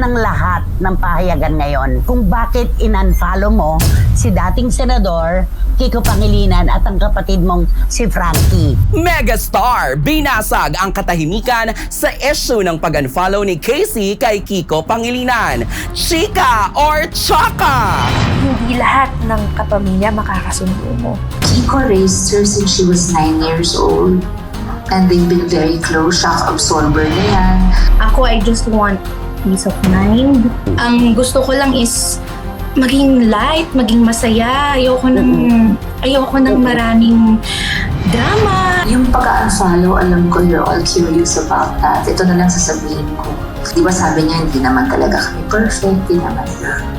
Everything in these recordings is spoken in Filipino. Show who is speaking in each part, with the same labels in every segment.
Speaker 1: ng lahat ng pahayagan ngayon kung bakit in-unfollow mo si dating senador Kiko Pangilinan at ang kapatid mong si Frankie.
Speaker 2: Megastar, binasag ang katahimikan sa issue ng pag-unfollow ni Casey kay Kiko Pangilinan. Chika or Chaka?
Speaker 3: Hindi lahat ng kapamilya makakasundo mo.
Speaker 4: Kiko raised her since she was 9 years old. And they've been very close. Shock absorber na yan.
Speaker 3: Ako, I just want peace of mind. Ang gusto ko lang is maging light, maging masaya. Ayoko ng, ayoko ng maraming drama.
Speaker 4: Yung pag-unfollow, alam ko you're all curious about that. Ito na lang sasabihin ko. Di ba sabi niya, hindi naman talaga kami perfect. Di naman.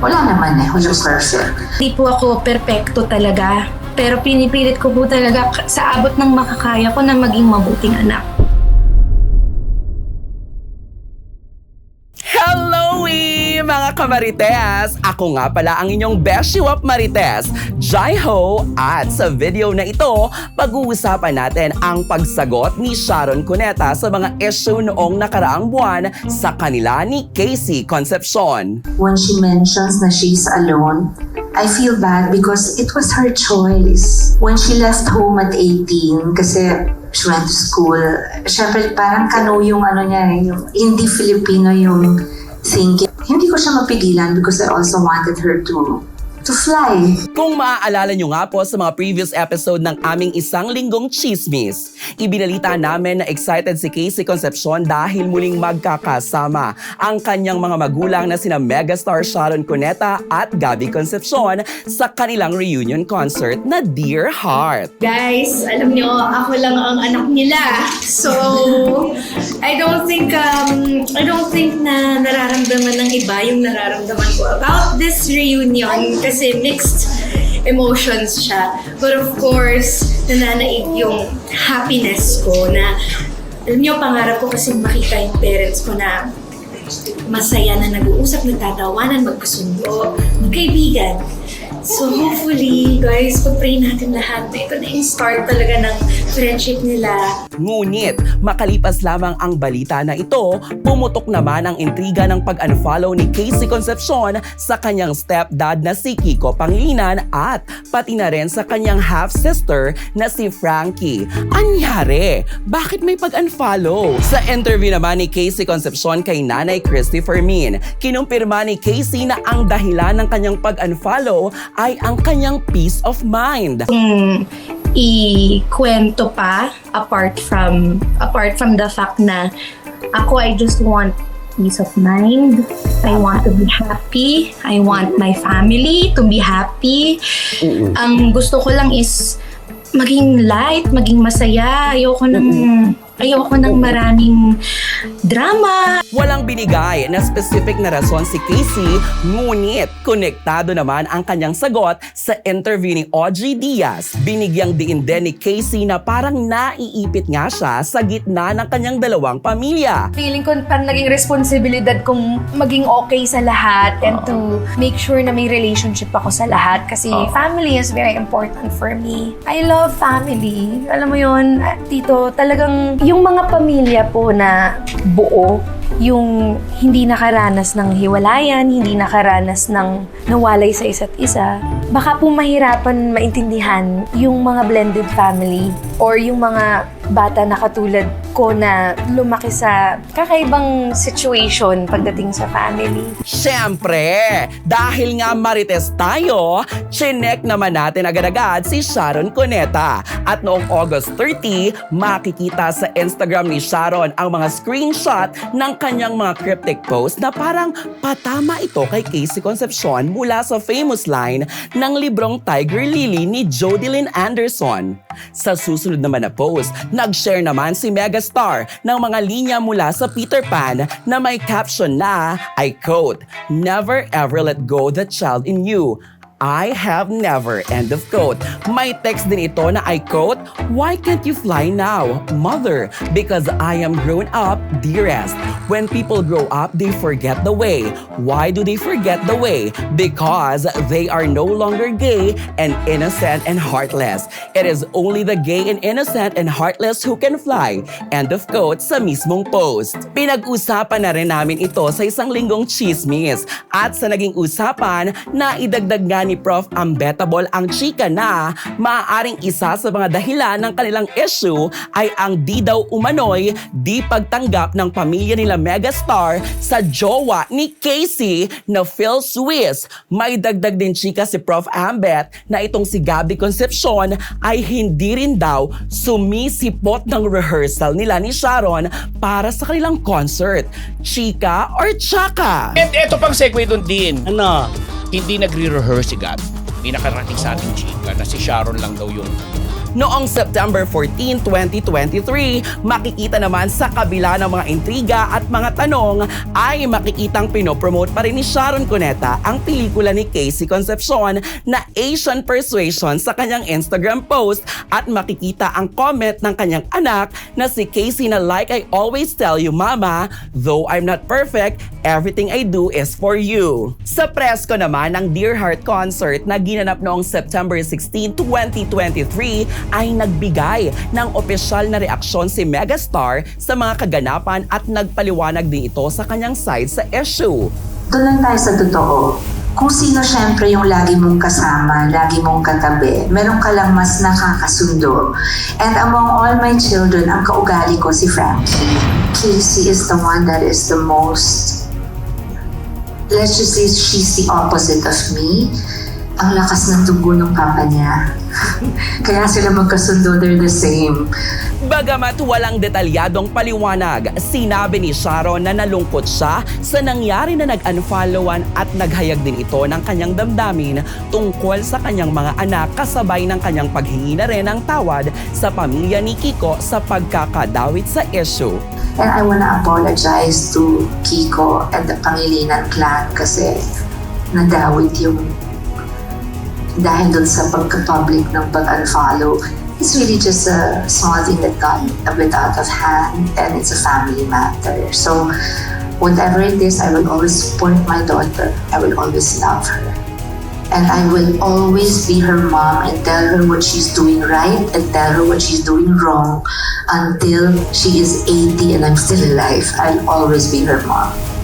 Speaker 4: Wala naman eh. Wala perfect.
Speaker 3: Di po ako perpekto talaga. Pero pinipilit ko po talaga sa abot ng makakaya ko na maging mabuting anak.
Speaker 2: Mga kamarites! Ako nga pala ang inyong Beshiwap Marites, Jai Ho, at sa video na ito, pag-uusapan natin ang pagsagot ni Sharon Cuneta sa mga issue noong nakaraang buwan sa kanila ni Casey Concepcion.
Speaker 4: When she mentions na she's alone, I feel bad because it was her choice. When she left home at 18, kasi she went to school, syempre parang kano yung ano niya, eh, yung hindi Filipino yung thinking. Hindi ko siya mapigilan because I also wanted her to to fly.
Speaker 2: Kung maaalala nyo nga po sa mga previous episode ng aming isang linggong chismis, ibinalita namin na excited si Casey Concepcion dahil muling magkakasama ang kanyang mga magulang na sina megastar Sharon Cuneta at Gabby Concepcion sa kanilang reunion concert na Dear Heart.
Speaker 5: Guys, alam nyo, ako lang ang anak nila. So, I don't think, um, I don't think na nararamdaman ng iba yung nararamdaman ko about this reunion kasi mixed emotions siya. But of course, nananaig yung happiness ko na, alam nyo, pangarap ko kasi makita yung parents ko na masaya na nag-uusap, nagtatawanan, magkasundo, magkaibigan. So hopefully, guys, pag-pray natin lahat ito na yung start talaga ng friendship nila.
Speaker 2: Ngunit, makalipas lamang ang balita na ito, pumutok naman ang intriga ng pag-unfollow ni Casey Concepcion sa kanyang stepdad na si Kiko Pangilinan at pati na rin sa kanyang half-sister na si Frankie. Anyari? Bakit may pag-unfollow? Sa interview naman ni Casey Concepcion kay Nanay Christy Fermin, kinumpirma ni Casey na ang dahilan ng kanyang pag-unfollow ay ang kanyang peace of mind.
Speaker 3: Kung ikwento pa, apart from, apart from the fact na ako, I just want peace of mind. I want to be happy. I want my family to be happy. Ang gusto ko lang is maging light, maging masaya. Ayoko ng, ayoko ng maraming drama.
Speaker 2: Walang binigay na specific na rason si Casey, ngunit konektado naman ang kanyang sagot sa interview ni Audrey Diaz. Binigyang diin din ni Casey na parang naiipit nga siya sa gitna ng kanyang dalawang pamilya.
Speaker 6: Feeling ko parang naging responsibilidad kong maging okay sa lahat and to make sure na may relationship ako sa lahat kasi family is very important for me. I love family. Alam mo ah, Tito, talagang yung mga pamilya po na buo, yung hindi nakaranas ng hiwalayan, hindi nakaranas ng nawalay sa isa't isa, baka po mahirapan maintindihan yung mga blended family or yung mga bata na katulad ko na lumaki sa kakaibang situation pagdating sa family.
Speaker 2: Siyempre, dahil nga marites tayo, chinek naman natin agad-agad si Sharon Cuneta. At noong August 30, makikita sa Instagram ni Sharon ang mga screenshot ng kanyang mga cryptic post na parang patama ito kay Casey Concepcion mula sa famous line ng librong Tiger Lily ni Jodilyn Anderson. Sa susunod naman na post, nag-share naman si Megastar ng mga linya mula sa Peter Pan na may caption na, I quote, Never ever let go the child in you. I have never, end of quote. May text din ito na I quote, Why can't you fly now, mother? Because I am grown up, dearest. When people grow up, they forget the way. Why do they forget the way? Because they are no longer gay and innocent and heartless. It is only the gay and innocent and heartless who can fly. End of quote sa mismong post. Pinag-usapan na rin namin ito sa isang linggong chismis. At sa naging usapan, na idagdag nga ni Prof. Ambetable ang chika na maaaring isa sa mga dahilan ng kanilang issue ay ang di daw umano'y di pagtanggap ng pamilya nila megastar sa jowa ni Casey na Phil Swiss. May dagdag din chika si Prof. Ambet na itong si Gabby Concepcion ay hindi rin daw sumisipot ng rehearsal nila ni Sharon para sa kanilang concert. Chika or chaka?
Speaker 7: And eto pang segue doon din.
Speaker 8: Ano?
Speaker 7: Hindi nagre-rehearse si Gab. Hindi nakarating sa ating chika na si Sharon lang daw yung
Speaker 2: Noong September 14, 2023, makikita naman sa kabila ng mga intriga at mga tanong ay makikitang pinopromote pa rin ni Sharon Cuneta ang pelikula ni Casey Concepcion na Asian Persuasion sa kanyang Instagram post at makikita ang comment ng kanyang anak na si Casey na like I always tell you mama, though I'm not perfect, everything I do is for you. Sa press ko naman ng Dear Heart concert na ginanap noong September 16, 2023 ay nagbigay ng opisyal na reaksyon si Megastar sa mga kaganapan at nagpaliwanag din ito sa kanyang side sa issue.
Speaker 4: Doon lang tayo sa totoo. Kung sino syempre yung lagi mong kasama, lagi mong katabi, meron ka lang mas nakakasundo. And among all my children, ang kaugali ko si Frankie. Casey is the one that is the most, let's just say she's the opposite of me. Ang lakas ng tubo ng papa niya. Kaya sila magkasundo, they're the same.
Speaker 2: Bagamat walang detalyadong paliwanag, sinabi ni Sharon na nalungkot siya sa nangyari na nag-unfollowan at naghayag din ito ng kanyang damdamin tungkol sa kanyang mga anak kasabay ng kanyang paghingi na rin ng tawad sa pamilya ni Kiko sa pagkakadawit sa issue.
Speaker 4: And I wanna apologize to Kiko and the Pangilinan clan kasi nadawit yung dahil dun sa pagka-public ng pag-unfollow. It's really just a small thing that got a bit out of hand and it's a family matter. So whatever it is, I will always support my daughter. I will always love her. And I will always be her mom and tell her what she's doing right and tell her what she's doing wrong until she is 80 and I'm still alive. I'll always be her mom.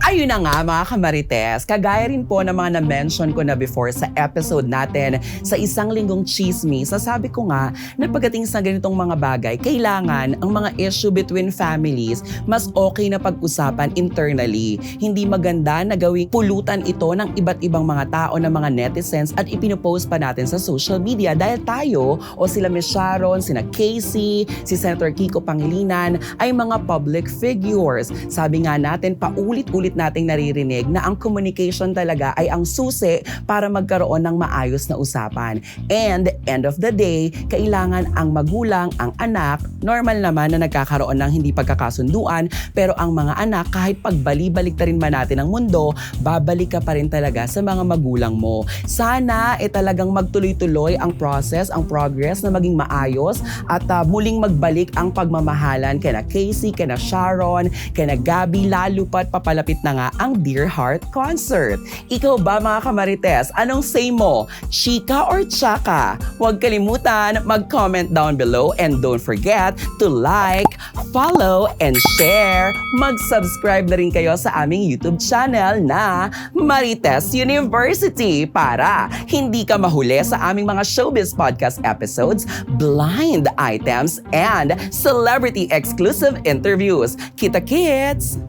Speaker 2: Ayun na nga mga kamarites, kagaya rin po ng mga na-mention ko na before sa episode natin sa isang linggong chismis, sasabi ko nga na pagdating sa ganitong mga bagay, kailangan ang mga issue between families mas okay na pag-usapan internally. Hindi maganda na gawing pulutan ito ng iba't ibang mga tao ng mga netizens at ipinopost pa natin sa social media dahil tayo o sila Miss Sharon, sina Casey, si Senator Kiko Pangilinan ay mga public figures. Sabi nga natin, paulit-ulit nating naririnig na ang communication talaga ay ang susi para magkaroon ng maayos na usapan. And end of the day, kailangan ang magulang, ang anak, normal naman na nagkakaroon ng hindi pagkakasunduan, pero ang mga anak kahit pagbali-balik rin man natin ang mundo, babalik ka pa rin talaga sa mga magulang mo. Sana eh talagang magtuloy-tuloy ang process, ang progress na maging maayos at ah, muling magbalik ang pagmamahalan kina Casey, kina Sharon, kina Gabby, lalo pat papalapit na nga ang Dear Heart Concert. Ikaw ba mga kamarites, anong say mo? Chika or chaka? Huwag kalimutan, mag-comment down below and don't forget to like, follow, and share. Mag-subscribe na rin kayo sa aming YouTube channel na Marites University para hindi ka mahuli sa aming mga showbiz podcast episodes, blind items, and celebrity exclusive interviews. Kita kits!